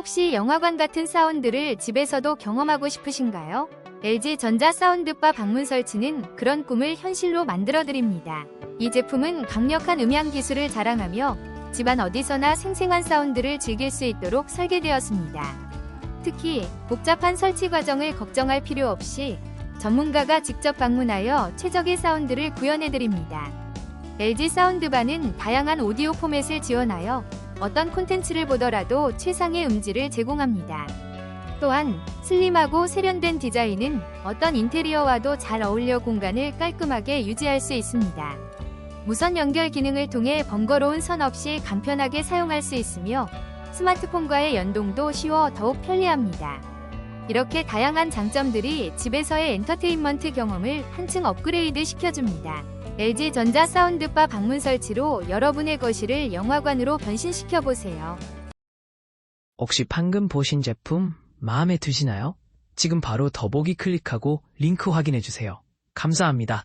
혹시 영화관 같은 사운드를 집에서도 경험하고 싶으신가요? LG 전자 사운드바 방문 설치는 그런 꿈을 현실로 만들어 드립니다. 이 제품은 강력한 음향 기술을 자랑하며 집안 어디서나 생생한 사운드를 즐길 수 있도록 설계되었습니다. 특히 복잡한 설치 과정을 걱정할 필요 없이 전문가가 직접 방문하여 최적의 사운드를 구현해 드립니다. LG 사운드바는 다양한 오디오 포맷을 지원하여 어떤 콘텐츠를 보더라도 최상의 음질을 제공합니다. 또한 슬림하고 세련된 디자인은 어떤 인테리어와도 잘 어울려 공간을 깔끔하게 유지할 수 있습니다. 무선 연결 기능을 통해 번거로운 선 없이 간편하게 사용할 수 있으며 스마트폰과의 연동도 쉬워 더욱 편리합니다. 이렇게 다양한 장점들이 집에서의 엔터테인먼트 경험을 한층 업그레이드 시켜줍니다. LG 전자 사운드바 방문 설치로 여러분의 거실을 영화관으로 변신시켜 보세요. 혹시 방금 보신 제품 마음에 드시나요? 지금 바로 더보기 클릭하고 링크 확인해 주세요. 감사합니다.